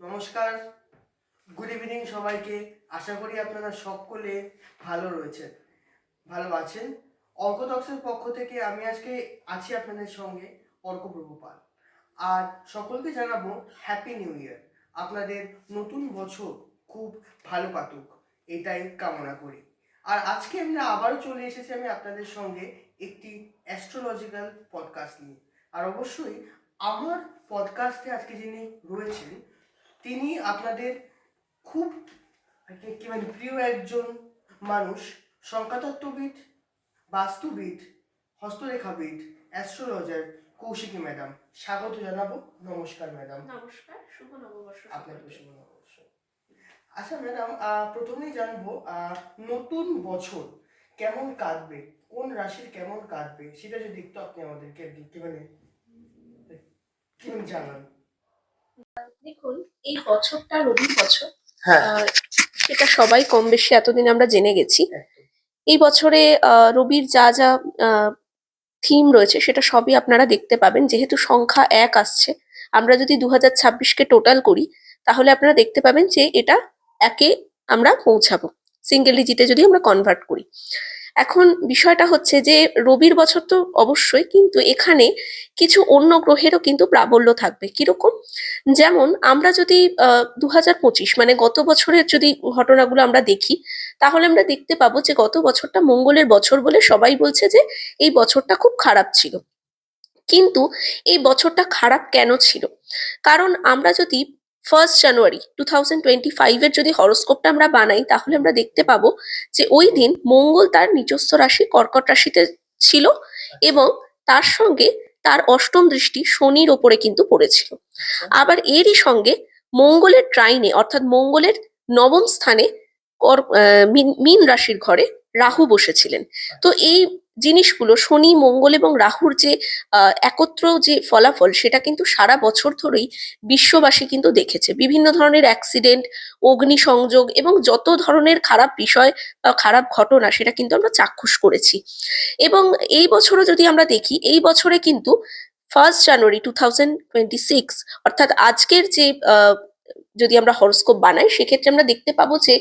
নমস্কার। Good evening সবাইকে। আশা করি আপনারা সকলে ভালো রয়েছেন, ভালো আছেন। অর্কোডক্সের পক্ষ থেকে আমি আজকে আছি আপনাদের সঙ্গে অর্কপ্রভু পাল আর সকলকে জানাব হ্যাপি নিউ ইয়ার আপনাদের নতুন বছর খুব ভালো কাটুক, এটাই কামনা করি। আর আজকে আমরা আবারও চলে এসেছি আমি আপনাদের সঙ্গে একটি অ্যাস্ট্রোলজিক্যাল পডকাস্ট নিয়ে। আর অবশ্যই আমার পডকাস্টে আজকে যিনি রয়েছেন তিনি আপনাদের খুব কি- মানে প্রিয় একজন মানুষ সংখ্যাতত্ত্ববিদ বাস্তুবিদ হস্তরেখাবিদ অ্যাস্ট্রোলজার কৌশিকী ম্যাডাম। স্বাগত জানাব। নমস্কার ম্যাডাম। নমস্কার শুভ নববর্ষ আপনাকে শুভ নববর্ষ। আচ্ছা ম্যাডাম প্রথমেই জানব নতুন বছর কেমন কাটবে? কোন রাশির কেমন কাটবে? সেটা যদি একটু আপনি আমাদেরকে মানে কি মানে জানান। দেখুন এই বছরটা রবি বছর। হ্যাঁ। সেটা সবাই কম বেশি এতদিন আমরা জেনে গেছি। এই বছরে রবির যা যা থিম রয়েছে সেটা সবই আপনারা দেখতে পাবেন। যেহেতু সংখ্যা এক আসছে আমরা যদি দু হাজার ছাব্বিশকে টোটাল করি তাহলে আপনারা দেখতে পাবেন যে এটা একে আমরা পৌঁছাবো। সিঙ্গেল ডিজিটে যদি আমরা কনভার্ট করি। এখন বিষয়টা হচ্ছে যে রবির বছর তো অবশ্যই, কিন্তু এখানে কিছু অন্য গ্রহেরও কিন্তু প্রাবল্য থাকবে। কীরকম? যেমন আমরা যদি দু হাজার পঁচিশ মানে গত বছরের যদি ঘটনাগুলো আমরা দেখি, তাহলে আমরা দেখতে পাবো যে গত বছরটা মঙ্গলের বছর বলে সবাই বলছে যে এই বছরটা খুব খারাপ ছিল। কিন্তু এই বছরটা খারাপ কেন ছিল? কারণ আমরা যদি first January two thousand twenty ফাইভের যদি হরস্কোপটা আমরা বানাই, তাহলে আমরা দেখতে পাবো যে ওই দিন মঙ্গল তার নিজস্ব রাশি, কর্কট রাশিতে ছিল এবং তার সঙ্গে তার অষ্টম দৃষ্টি শনির ওপরে কিন্তু পড়েছিল। আবার এরই সঙ্গে মঙ্গলের ট্রাইনে অর্থাৎ মঙ্গলের নবম স্থানে মীন রাশির ঘরে রাহু বসেছিলেন। তো এই জিনিসগুলো শনি, মঙ্গল এবং রাহুর যে একত্র যে ফলাফল, সেটা কিন্তু সারা বছর ধরেই বিশ্ববাসী কিন্তু দেখেছে। বিভিন্ন ধরনের অ্যাক্সিডেন্ট অগ্নিসংযোগ এবং যত ধরনের খারাপ বিষয় বা খারাপ ঘটনা, সেটা কিন্তু আমরা চাক্ষুষ করেছি। এবং এই বছরও যদি আমরা দেখি, এই বছরে কিন্তু first January two thousand twenty six অর্থাৎ আজকের যে যদি আমরা হরস্কোপ বানাই, সেক্ষেত্রে আমরা দেখতে পাবো যে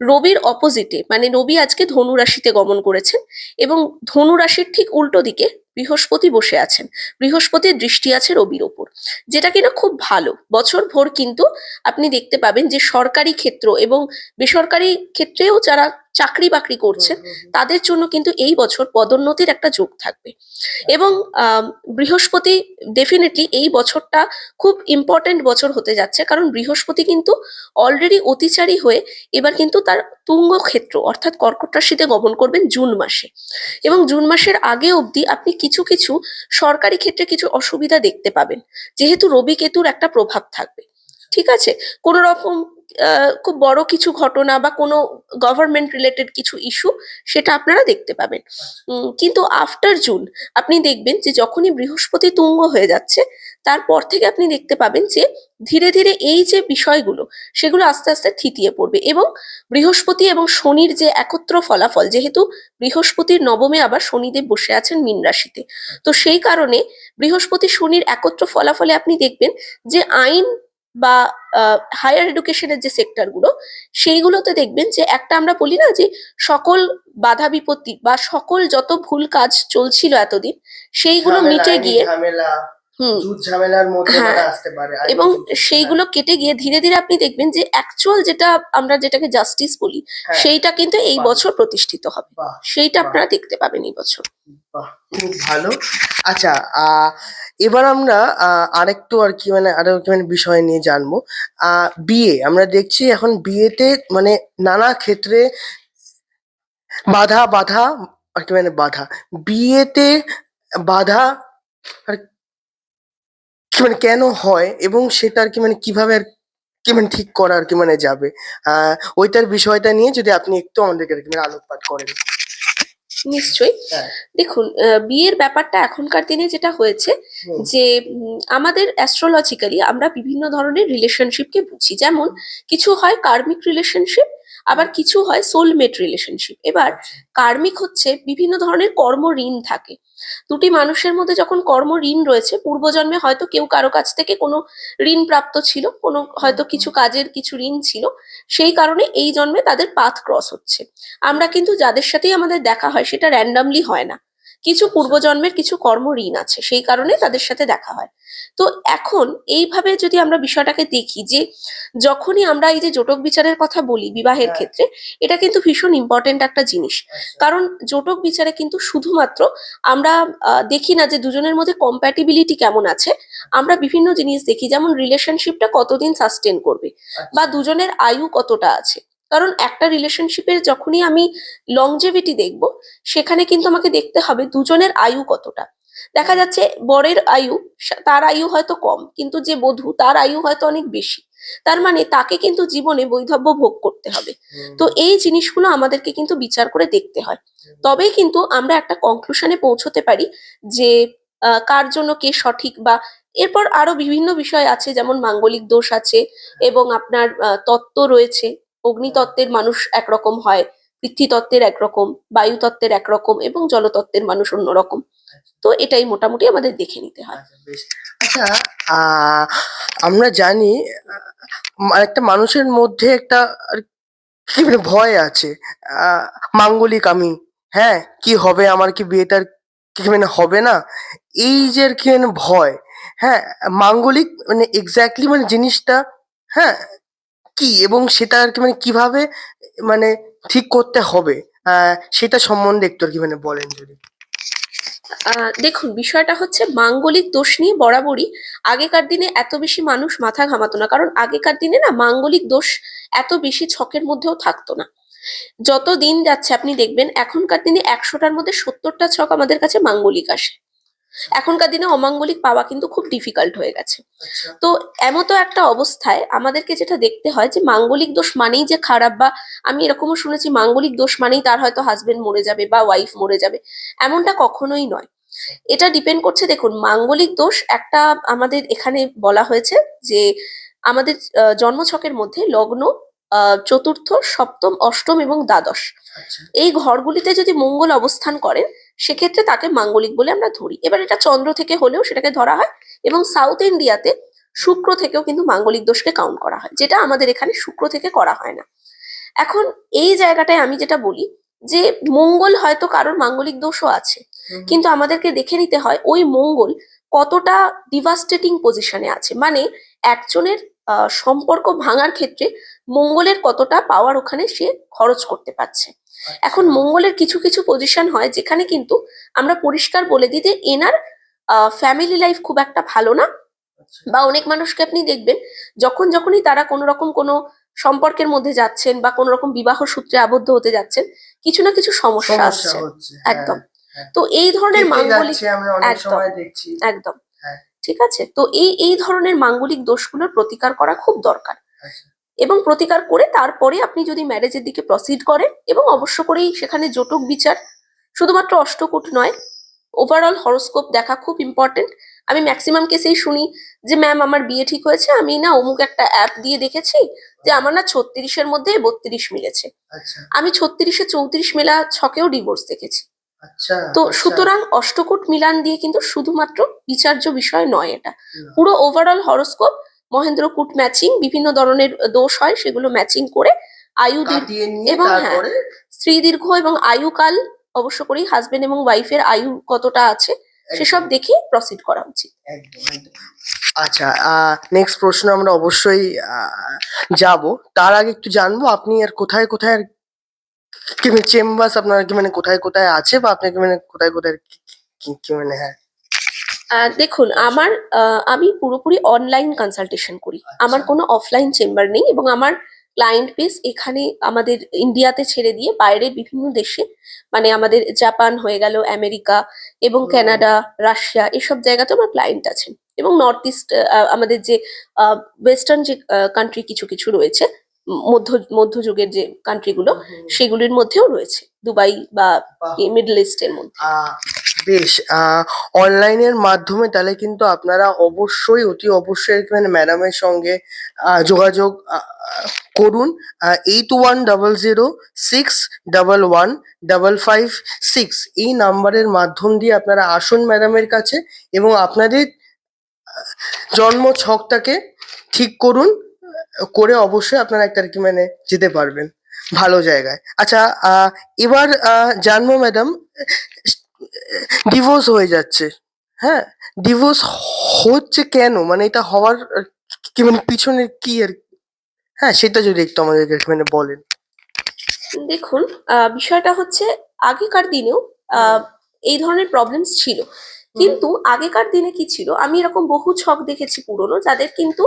রবির অপোজিটে মানে রবি আজকে ধনু রাশিতে গমন করেছেন এবং ধনু রাশির ঠিক উল্টো দিকে বৃহস্পতি বসে আছেন। বৃহস্পতির দৃষ্টি আছে রবির ওপর, যেটা কিনা খুব ভালো। বছর ভোর কিন্তু আপনি দেখতে পাবেন যে সরকারি ক্ষেত্র এবং বেসরকারি ক্ষেত্রেও যারা চাকরি বাকরি করছেন তাদের জন্য কিন্তু এই বছর পদোন্নতির একটা যোগ থাকবে। এবং বৃহস্পতি ডেফিনেটলি এই বছরটা খুব ইম্পর্টেন্ট বছর হতে যাচ্ছে কারণ বৃহস্পতি কিন্তু অলরেডি অতিচারী হয়ে এবার কিন্তু তার তুঙ্গ ক্ষেত্র অর্থাৎ কর্কট রাশিতে গমন করবেন জুন মাসে। এবং জুন মাসের আগে অবধি আপনি কিছু কিছু সরকারি ক্ষেত্রে কিছু অসুবিধা দেখতে পাবেন যেহেতু রবি কেতুর একটা প্রভাব থাকবে। ঠিক আছে? কোনো রকম খুব বড় কিছু ঘটনা বা কোনো গভর্নমেন্ট রিলেটেড কিছু ইস্যু সেটা আপনারা দেখতে পাবেন। কিন্তু আফটার জুন আপনি দেখবেন যে যখনই বৃহস্পতি তুঙ্গ হয়ে যাচ্ছে, তারপর থেকে আপনি দেখতে পাবেন যে ধীরে ধীরে এই যে বিষয়গুলো, সেগুলো আস্তে আস্তে থিতিয়ে পড়বে এবং বৃহস্পতি এবং শনির যে একত্র ফলাফল, যেহেতু বৃহস্পতির নবমে আবার শনিদেব বসে আছেন মীন রাশিতে। তো সেই কারণে বৃহস্পতি শনির একত্র ফলাফলে আপনি দেখবেন যে আইন বা হায়ার এডুকেশনের যে সেক্টরগুলো সেইগুলোতে দেখবেন যে একটা আমরা বলি না যে সকল বাধা বিপত্তি বা সকল যত ভুল কাজ চলছিল এতদিন সেইগুলো মিটে গিয়ে হুম। ঝামেলার মধ্যে হ্যাঁ, আসতে পারে এবং সেইগুলো কেটে গিয়ে ধীরে ধীরে আপনি দেখবেন যে অ্যাকচুয়াল যেটা আমরা যেটাকে জাস্টিস বলি হ্যাঁ, সেইটা কিন্তু এই বছর প্রতিষ্ঠিত হবে। সেইটা আপনারা দেখতে পাবেন এই বছর। বাহ খুব ভালো। আচ্ছা এবার আমরা আরেকটু আর কি মানে আরও কি মানে বিষয় নিয়ে জানব। আহ, বিয়ে আমরা দেখছি এখন বিয়েতে মানে নানা ক্ষেত্রে বাধা বাধা আর কি মানে বাধা। বিয়েতে বাধা আর কি মানে কেন হয় এবং সেটা আর কি মানে কীভাবে আর কি মানে ঠিক করা আর কি মানে যাবে? আহ ওইটার বিষয়টা নিয়ে যদি আপনি একটু আমাদেরকে আর কি মানে আলোকপাত করেন। নিশ্চয়ই। হ্যাঁ। দেখুন বিয়ের ব্যাপারটা এখনকার দিনে যেটা হয়েছে যে আমাদের অ্যাস্ট্রোলজিক্যালি আমরা বিভিন্ন ধরনের রিলেশনশিপকে বুঝি। যেমন কিছু হয় কার্মিক রিলেশনশিপ আবার কিছু হয় সোলমেট রিলেশনশিপ এবার কার্মিক হচ্ছে বিভিন্ন ধরনের কর্ম ঋণ থাকে। দুটি মানুষের মধ্যে যখন কর্ম ঋণ রয়েছে, পূর্বজন্মে হয়তো কেউ কারও কাছ থেকে কোনো ঋণ প্রাপ্ত ছিল, কোনো হয়তো কিছু কাজের কিছু ঋণ ছিল, সেই কারণে এই জন্মে তাদের পাথ ক্রস হচ্ছে। আমরা কিন্তু যাদের সাথেই আমাদের দেখা হয়, সেটা র্যান্ডামলি হয় না। কিছু পূর্বজন্মের কিছু কর্ম ঋণ আছে সেই কারণে তাদের সাথে দেখা হয়। তো এখন এইভাবে যদি আমরা বিষয়টাকে দেখি যে যখনই আমরা এই যে জোটক বিচারের কথা বলি বিবাহের হ্যাঁ। ক্ষেত্রে এটা কিন্তু ভীষণ ইম্পর্টেন্ট একটা জিনিস। কারণ জোটক বিচারে কিন্তু শুধুমাত্র আমরা দেখি না যে দুজনের মধ্যে কম্প্যাটিবিলিটি কেমন আছে। আমরা বিভিন্ন জিনিস দেখি যেমন রিলেশনশিপটা কতদিন সাস্টেন করবে বা দুজনের আয়ু কতটা আছে। কারণ একটা রিলেশনশিপের যখনই আমি লংজেভিটি দেখব সেখানে কিন্তু আমাকে দেখতে হবে দুজনের আয়ু কতটা। দেখা যাচ্ছে বরের আয়ু তার আয়ু হয়তো কম কিন্তু যে বধূ তার আয়ু হয়তো অনেক বেশি। তার মানে তাকে কিন্তু জীবনে বৈধব্য ভোগ করতে হবে। তো এই জিনিসগুলো আমাদেরকে কিন্তু বিচার করে দেখতে হয়। তবেই কিন্তু আমরা একটা কনক্লুশনে পৌঁছতে পারি যে কার জন্য কে সঠিক বা এরপর আরও বিভিন্ন বিষয় আছে যেমন মাঙ্গলিক দোষ আছে এবং আপনার তত্ত্ব রয়েছে। অগ্নিতত্ত্বের মানুষ একরকম হয়, পৃথ্বীতত্ত্বের একরকম, বায়ুতত্ত্বের একরকম এবং জলতত্ত্বের মানুষ অন্যরকম। তো এটাই মোটামুটি আমাদের দেখে নিতে হয়। আচ্ছা আচ্ছা আমরা জানি একটা মানুষের মধ্যে একটা কি ভয় আছে। মাঙ্গলিক আমি হ্যাঁ কি হবে আমার কি বিয়েটার কি মানে হবে না? এই যে কি মানে ভয় হ্যাঁ মাঙ্গলিক মানে এক্স্যাক্টলি মানে জিনিসটা হ্যাঁ কি এবং সেটা আর কি মানে কীভাবে মানে ঠিক করতে হবে? সেটা সম্বন্ধে একটু আর কি মানে বলেন যদি। দেখুন, বিষয়টা হচ্ছে মাঙ্গলিক দোষ নিয়ে বরাবরই আগেকার দিনে এত বেশি মানুষ মাথা ঘামাতো না। কারণ আগেকার দিনে না মাঙ্গলিক দোষ এত বেশি ছকের মধ্যেও থাকতো না। যত দিন যাচ্ছে, আপনি দেখবেন, এখনকার দিনে একশোটার মধ্যে সত্তরটা ছক আমাদের কাছে মাঙ্গলিক আসে। এখনকার দিনে অমাঙ্গলিক পাওয়া কিন্তু খুব ডিফিকাল্ট হয়ে গেছে। আচ্ছা। তো এমতো একটা অবস্থায় আমাদেরকে যেটা দেখতে হয় যে মাঙ্গলিক দোষ মানেই যে খারাপ বা আমি এরকমও শুনেছি মাঙ্গলিক দোষ মানেই তার হয়তো হাজবেন্ড মরে যাবে বা ওয়াইফ মরে যাবে। এমনটা কখনোই নয়। এটা ডিপেন্ড করছে দেখুন মাঙ্গলিক দোষ একটা আমাদের এখানে বলা হয়েছে যে আমাদের জন্মছকের মধ্যে লগ্ন আহ, চতুর্থ সপ্তম অষ্টম এবং দ্বাদশ। আচ্ছা। এই ঘরগুলিতে যদি মঙ্গল অবস্থান করেন সেক্ষেত্রে তাকে মাঙ্গলিক বলে আমরা ধরি। এবার এটা চন্দ্র থেকে হলেও সেটাকে ধরা হয় এবং সাউথ ইন্ডিয়াতে শুক্র থেকেও কিন্তু মাঙ্গলিক দোষকে কাউন্ট করা হয় যেটা আমাদের এখানে শুক্র থেকে করা হয় না। এখন এই জায়গাটায় আমি যেটা বলি যে মঙ্গল হয়তো কারোর মাঙ্গলিক দোষও আছে কিন্তু আমাদেরকে দেখে নিতে হয় ওই মঙ্গল কতটা ডিভাস্টেটিং পজিশনে আছে। মানে একজনের আহ, সম্পর্ক ভাঙার ক্ষেত্রে মঙ্গলের কতটা পাওয়ার ওখানে সে খরচ করতে পারছে। এখন মঙ্গলের কিছু কিছু পজিশন হয় যেখানে কিন্তু আমরা পরিষ্কার বলে দিই যে এনার ফ্যামিলি লাইফ খুব একটা ভালো না আচ্ছা। বা অনেক মানুষকে আপনি দেখবেন যখন যখনই তারা কোনো রকম কোনো সম্পর্কের মধ্যে যাচ্ছেন বা কোনো রকম বিবাহ সূত্রে আবদ্ধ হতে যাচ্ছেন কিছু না কিছু সমস্যা আসছে হ্যাঁ। একদম হ্যাঁ। তো এই ধরনের মাঙ্গলিক একদম। একদম হ্যাঁ। ঠিক আছে তো এই এই ধরনের মাঙ্গলিক দোষগুলোর প্রতিকার করা খুব দরকার আচ্ছা। এবং প্রতিকার করে তারপরে আপনি যদি ম্যারেজের দিকে প্রসিড করেন এবং অবশ্য করেই সেখানে জটক বিচার শুধুমাত্র অষ্টকূট নয় ওভারঅল হরোস্কোপ দেখা খুব ইম্পর্টেন্ট আমি ম্যাক্সিমাম কেসেই শুনি যে ম্যাম আমার বিয়ে ঠিক হয়েছে আমি না অমুক একটা অ্যাপ দিয়ে দেখেছি যে আমার না ছত্রিশের মধ্যে বত্রিশ মিলেছে। আচ্ছা। আমি ছত্রিশে চৌত্রিশ মেলা ছকেও ডিভোর্স দেখেছি। আচ্ছা তো আচ্ছা। সুতরাং অষ্টকূট মিলান দিয়ে কিন্তু শুধুমাত্র বিচার্য বিষয় নয় এটা। পুরো ওভারঅল হরোস্কোপ মহেন্দ্রকূট ম্যাচিং বিভিন্ন ধরনের দোষ হয় সেগুলো ম্যাচিং করে আয়ু এবং হ্যাঁ, স্ত্রী দীর্ঘ এবং আয়ুকাল অবশ্য করেই হাজবেন্ড এবং ওয়াইফের আয়ু কতটা আছে সেসব দেখে প্রসিড করা উচিত। একদম একদম। আচ্ছা নেক্সট প্রশ্ন আমরা অবশ্যই যাব। তার আগে একটু জানব আপনি আর কোথায় কোথায় কি মানে আপনার কি মানে কোথায় কোথায় আছে বা আপনাকে মানে কোথায় কোথায় কি- মানে হ্যাঁ দেখুন আমার আহ, আমি পুরোপুরি অনলাইন কনসালটেশন করি। আমার আচ্ছা। কোনো অফলাইন চেম্বার নেই এবং আমার ক্লায়েন্ট বেস এখানে আমাদের ইন্ডিয়াতে ছেড়ে দিয়ে বাইরের বিভিন্ন দেশে মানে আমাদের জাপান হয়ে গেল আমেরিকা এবং। কানাডা রাশিয়া এসব জায়গাতে আমার ক্লায়েন্ট আছেন এবং নর্থ ইস্ট আমাদের যে ওয়েস্টার্ন যে কান্ট্রি কিছু কিছু রয়েছে মধ্য মধ্যযুগের যে কান্ট্রিগুলো সেগুলির মধ্যেও রয়েছে। দুবাই বা মিডল ইস্টের মধ্যে। বেশ অনলাইনের মাধ্যমে তাহলে কিন্তু আপনারা অবশ্যই, অতি অবশ্যই মানে ম্যাডামের সঙ্গে যোগাযোগ করুন eight one double zero six double one double five six এই নাম্বারের মাধ্যম দিয়ে আপনারা আসুন ম্যাডামের কাছে এবং আপনাদের জন্ম ছকটাকে ঠিক করুন, করে অবশ্যই আপনারা একটা আর কি মানে যেতে পারবেন, ভালো জায়গায়। আচ্ছা এবার জানব ম্যাডাম ডিভোর্স হয়ে যাচ্ছে। হ্যাঁ? ডিভোর্স হচ্ছে কেন? মানে এটা হওয়ার কি মানে পিছনে কি আর হ্যাঁ সেটা যদি একটু আমাদেরকে মানে বলেন। দেখুন আহ, বিষয়টা হচ্ছে আগেকার দিনেও আহ, এই ধরনের প্রবলেমস ছিল। কিন্তু আগেকার দিনে কি ছিল? আমি এরকম বহু ছক দেখেছি পুরনো যাদের কিন্তু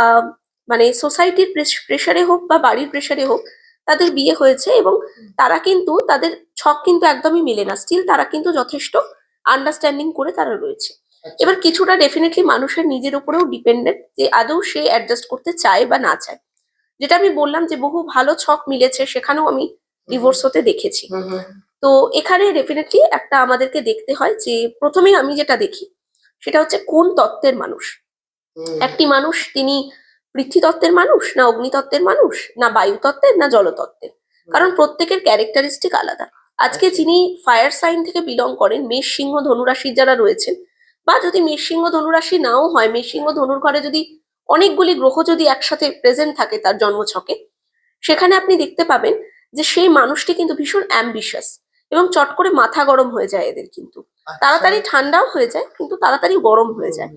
আহ, মানে সোসাইটির প্রেশারে হোক বা বাড়ির প্রেশারে হোক তাদের বিয়ে হয়েছে এবং তারা কিন্তু তাদের ছক কিন্তু একদমই মিলে না। স্টিল তারা কিন্তু যথেষ্ট আন্ডারস্ট্যান্ডিং করে তারা রয়েছে। এবার কিছুটা ডেফিনেটলি মানুষের নিজের উপরেও ডিপেন্ডেন্ট যে আদৌ সে অ্যাডজাস্ট করতে চায় বা না চায়। যেটা আমি বললাম যে বহু ভালো ছক মিলেছে সেখানেও আমি ডিভোর্স হতে দেখেছি। তো এখানে ডেফিনেটলি একটা আমাদেরকে দেখতে হয় যে প্রথমেই আমি যেটা দেখি সেটা হচ্ছে কোন তত্ত্বের মানুষ? একটি মানুষ তিনি পৃথ্বী তত্ত্বের মানুষ না অগ্নিতত্ত্বের মানুষ না বায়ু তত্ত্বের না জলতত্ত্বের? কারণ প্রত্যেকের ক্যারেক্টারিস্টিক আলাদা। আজকে যিনি ফায়ার সাইন থেকে বিলং করেন মেষ সিংহ ধনুরাশির যারা রয়েছেন বা যদি মেষ সিংহ ধনুরাশি নাও হয় মেষ সিংহ ধনুর ঘরে যদি অনেকগুলি গ্রহ যদি একসাথে প্রেজেন্ট থাকে তার জন্মছকে সেখানে আপনি দেখতে পাবেন যে সেই মানুষটি কিন্তু ভীষণ অ্যাম্বিশাস এবং চট করে মাথা গরম হয়ে যায় এদের কিন্তু। তাড়াতাড়ি ঠান্ডাও হয়ে যায় কিন্তু তাড়াতাড়ি গরম হয়ে যায়।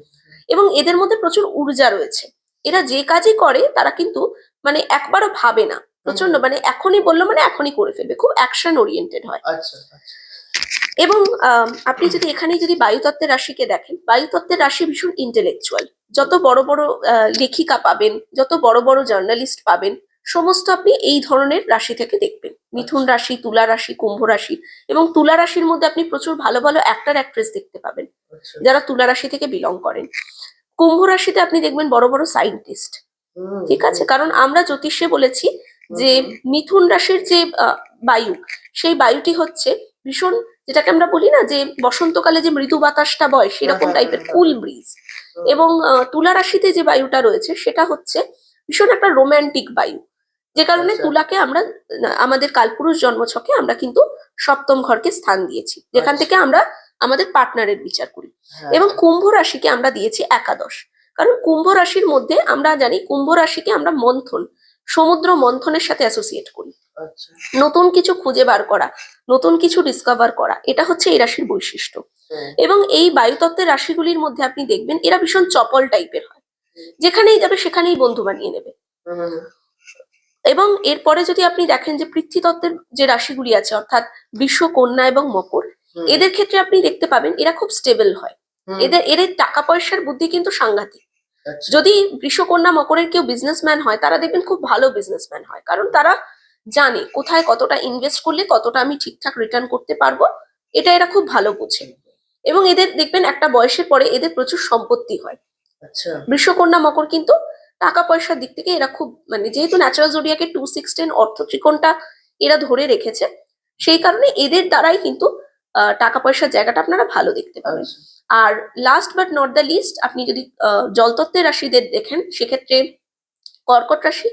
এবং এদের মধ্যে প্রচুর ঊর্জা রয়েছে। এরা যে কাজই করে তারা কিন্তু মানে একবারও ভাবে না। প্রচণ্ড মানে এখনই বলল মানে এখনই করে ফেলবে খুব অ্যাকশন ওরিয়েন্টেড হয়। আচ্ছা আচ্ছা। এবং আপনি যদি এখানে যদি বায়ুতত্ত্বের রাশিকে দেখেন বায়ুতত্ত্বের রাশি ভীষণ ইন্টেলেকচুয়াল যত বড় বড় লেখিকা পাবেন যত বড় বড় জার্নালিস্ট পাবেন সমস্ত আপনি এই ধরনের রাশি থেকে দেখবেন। মিথুন রাশি তুলা রাশি কুম্ভ রাশি এবং তুলা রাশির মধ্যে আপনি প্রচুর ভালো ভালো অ্যাক্টার অ্যাক্ট্রেস দেখতে পাবেন। আচ্ছা। যারা তুলা রাশি থেকে বিলং করেন। কুম্ভ রাশিতে আপনি দেখবেন বড় বড় সায়েন্টিস্ট হুম, ঠিক আছে? কারণ আমরা জ্যোতিষে বলেছি যে মিথুন রাশির যে বায়ু সেই বায়ুটি হচ্ছে ভীষণ যেটাকে আমরা বলি না যে বসন্তকালে যে মৃদু বাতাসটা বয় সেরকম টাইপের কুল ব্রিজ এবং তুলা রাশিতে যে বায়ুটা রয়েছে সেটা হচ্ছে ভীষণ একটা রোমান্টিক বায়ু। যে কারণে আচ্ছা। তুলাকে আমরা আমাদের কালপুরুষ জন্মছকে আমরা কিন্তু সপ্তম ঘরকে স্থান দিয়েছি। যেখান আচ্ছা। থেকে আমরা আমাদের পার্টনারের বিচার করি। হ্যাঁ, এবং কুম্ভ রাশিকে আমরা দিয়েছি একাদশ। কারণ কুম্ভ রাশির মধ্যে আমরা জানি কুম্ভ রাশিকে আমরা মন্থন সমুদ্র মন্থনের সাথে অ্যাসোসিয়েট করি। আচ্ছা। নতুন কিছু খুঁজে বার করা নতুন কিছু ডিসকভার করা এটা হচ্ছে এই রাশির বৈশিষ্ট্য। এবং এই বায়ুতত্ত্বের রাশিগুলির মধ্যে আপনি দেখবেন এরা ভীষণ চপল টাইপের হয়। যেখানেই যাবে সেখানেই বন্ধু বানিয়ে নেবে। এবং এরপরে যদি আপনি দেখেন যে পৃথ্বীতত্ত্বের যে রাশিগুলি আছে অর্থাৎ বিশ্ব কন্যা এবং মকর এদের ক্ষেত্রে আপনি দেখতে পাবেন এরা খুব স্টেবল হয়। এদের এদের টাকা পয়সার বুদ্ধি কিন্তু সাংঘাতিক। আচ্ছা, যদি বৃষকন্যা মকরের কেউ বিজনেসম্যান হয় তারা দেখবেন খুব ভালো বিজনেসম্যান হয়। কারণ তারা জানে কোথায় কতটা ইনভেস্ট করলে কতটা আমি ঠিকঠাক রিটার্ন করতে পারব এটা এরা খুব ভালো বোঝে। এবং এদের দেখবেন একটা বয়সের পরে এদের প্রচুর সম্পত্তি হয়। আচ্ছা। বৃষকন্যা মকর কিন্তু টাকা পয়সার দিক থেকে এরা খুব মানে যেহেতু ন্যাচারাল জোডিয়াকে টু সিক্স টেন অর্থ ত্রিকোণটা এরা ধরে রেখেছে সেই কারণে এদের দ্বারাই কিন্তু টাকা পয়সার জায়গাটা আপনারা ভালো দেখতে পাবেন। আচ্ছা, আর last but not the least আপনি যদি আহ, জলতত্ত্বের রাশিদের দেখেন সেক্ষেত্রে কর্কট রাশি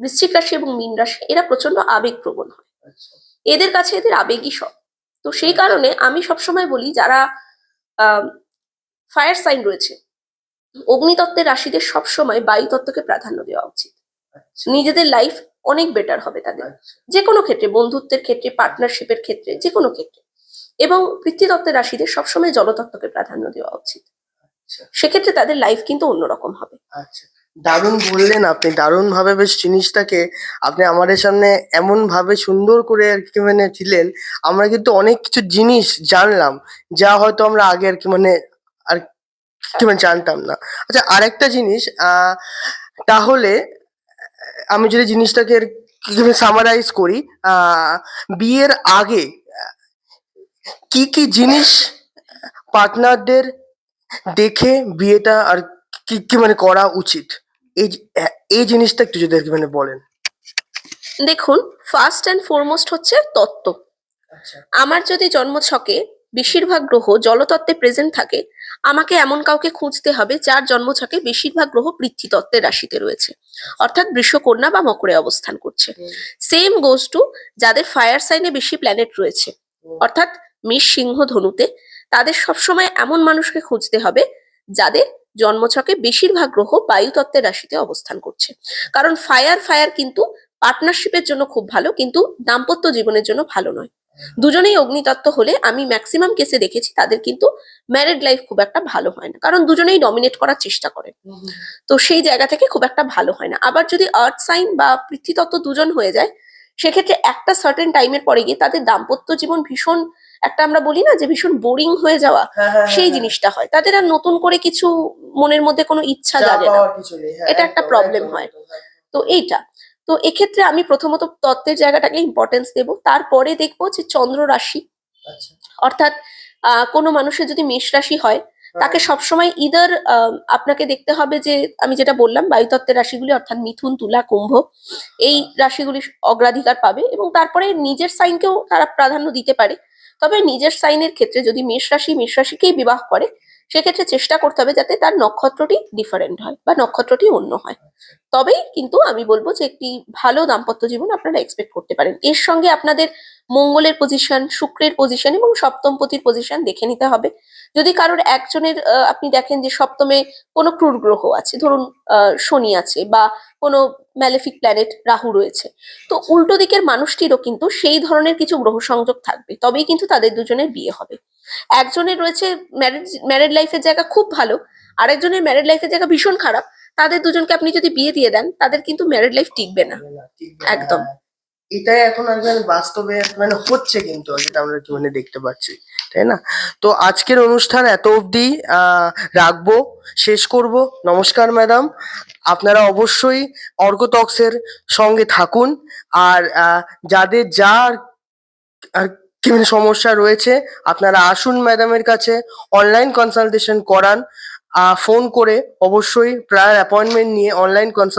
বৃশ্চিক রাশি এবং মীন রাশি এরা প্রচণ্ড আবেগপ্রবণ হয়। আচ্ছা, এদের কাছে এদের আবেগই সব। তো সেই কারণে আমি সবসময় বলি যারা ফায়ার সাইন রয়েছে অগ্নিতত্ত্বের রাশিদের সবসময় বায়ু তত্ত্বকে প্রাধান্য দেওয়া উচিত। আচ্ছা, নিজেদের লাইফ অনেক বেটার হবে তাদের। যে কোনো ক্ষেত্রে বন্ধুত্বের ক্ষেত্রে পার্টনারশিপের ক্ষেত্রে যে কোনো ক্ষেত্রে। এবং পৃথ্বীতত্ত্বের রাশিদের সবসময় জলতত্ত্বকে প্রাধান্য দেওয়া উচিত। আচ্ছা। সেক্ষেত্রে তাদের লাইফ কিন্তু অন্যরকম হবে। আচ্ছা। দারুণ বললেন আপনি দারুণ ভাবে বেশ জিনিসটাকে আপনি আমাদের সামনে এমন ভাবে সুন্দর করে আর কি মানে ছিলেন আমরা কিন্তু অনেক কিছু জিনিস জানলাম যা হয়তো আমরা আগে আর কি মানে আর কি মানে জানতাম না। আচ্ছা আরেকটা জিনিস তাহলে আমি যদি জিনিসটাকে সামারাইজ করি বিয়ের আগে কি কি জিনিস পার্টনারদের দেখে বিয়েটা আর কি কি মানে করা উচিত? এই এই জিনিসটা একটু যদি মানে বলেন। দেখুন ফার্স্ট অ্যান্ড ফরমোস্ট হচ্ছে তত্ত্ব। আচ্ছা। আমার যদি জন্মছকে বেশিরভাগ গ্রহ জলতত্ত্বে প্রেজেন্ট থাকে আমাকে এমন কাউকে খুঁজতে হবে যার জন্মছকে বেশিরভাগ গ্রহ পৃথ্বীতত্ত্বের রাশিতে রয়েছে। অর্থাৎ বৃষকন্যা বা মকরে অবস্থান করছে। সেম গোজ টু যাদের ফায়ার সাইনে বেশি প্ল্যানেট রয়েছে। অর্থাৎ মেষ সিংহ ধনুতে, তাদের সবসময় এমন মানুষকে খুঁজতে হবে যাদের জন্মছকে বেশিরভাগ গ্রহ বায়ুতত্ত্বের রাশিতে অবস্থান করছে। কারণ ফায়ার ফায়ার কিন্তু পার্টনারশিপের জন্য খুব ভালো, কিন্তু দাম্পত্য জীবনের জন্য ভালো নয়। দুজনেই অগ্নিতত্ত্ব হলে আমি ম্যাক্সিমাম কেসে দেখেছি, তাদের কিন্তু ম্যারিড লাইফ খুব একটা ভালো হয় না। কারণ দুজনেই ডমিনেট করার চেষ্টা করে। তো সেই জায়গা থেকে খুব একটা ভালো হয় না। আবার যদি আর্থ সাইন বা পৃথ্বীতত্ত্ব দুজন হয়ে যায়, সেক্ষেত্রে একটা সার্টেন টাইমের পরে গিয়ে তাদের দাম্পত্য জীবন ভীষণ একটা আমরা বলি না যে ভীষণ বোরিং হয়ে যাওয়া হ্যাঁ, হ্যাঁ, সেই হ্যাঁ। জিনিসটা হয়। তাদের আর নতুন করে কিছু মনের মধ্যে কোনো ইচ্ছা জাগে না। এটা একটা প্রবলেম হয়। তো এইটা। তো এক্ষেত্রে আমি প্রথমত তত্ত্বের জায়গাটাকে ইম্পর্টেন্স দেব। তারপরে দেখব যে চন্দ্র রাশি আচ্ছা। অর্থাৎ আহ, কোনো মানুষের যদি মেষ রাশি হয় তাকে সবসময় ইদার আপনাকে দেখতে হবে যে আমি যেটা বললাম বায়ুতত্ত্বের রাশিগুলি অর্থাৎ মিথুন তুলা কুম্ভ এই রাশিগুলি অগ্রাধিকার পাবে এবং তারপরে নিজের সাইনকেও তারা প্রাধান্য দিতে পারে। তবে নিজের সাইনের ক্ষেত্রে যদি মেষ রাশি মেষ রাশিকেই বিবাহ করে সেক্ষেত্রে চেষ্টা করতে হবে যাতে তার নক্ষত্রটি ডিফারেন্ট হয় বা নক্ষত্রটি অন্য হয়। তবেই কিন্তু আমি বলব যে একটি ভালো দাম্পত্য জীবন আপনারা এক্সপেক্ট করতে পারেন। এর সঙ্গে আপনাদের মঙ্গলের পজিশন শুক্রের পজিশন এবং সপ্তমপতির পজিশন দেখে নিতে হবে। যদি কারোর একজনের আপনি দেখেন যে সপ্তমে কোনো ক্রূর গ্রহ আছে ধরুন শনি আছে বা কোনো ম্যালেফিক প্ল্যানেট রাহু রয়েছে তো উল্টো দিকের মানুষটিরও কিন্তু সেই ধরনের কিছু গ্রহ সংযোগ থাকবে তবেই কিন্তু তাদের দুজনের বিয়ে হবে। একজনের রয়েছে ম্যারেড ম্যারেড লাইফের জায়গা খুব ভালো আরেকজনের ম্যারেড লাইফের জায়গা ভীষণ খারাপ তাদের দুজনকে আপনি যদি বিয়ে দিয়ে দেন তাদের কিন্তু ম্যারেড লাইফ টিকবে না। একদম। এটাই এখন আর মানে বাস্তবে মানে হচ্ছে কিন্তু যেটা আমরা জীবনে দেখতে পাচ্ছি, তাই না? তো আজকের অনুষ্ঠান এত অবধি রাখব, শেষ করব। নমস্কার, ম্যাডাম। আপনারা অবশ্যই অর্কটক্সের সঙ্গে থাকুন। আর যাদের যার আর কি মানে সমস্যা রয়েছে, আপনারা আসুন ম্যাডামের কাছে অনলাইন কনসালটেশন করান। ফোন করে অবশ্যই প্রায় অ্যাপয়েন্টমেন্ট নিয়ে অনলাইন কনসাল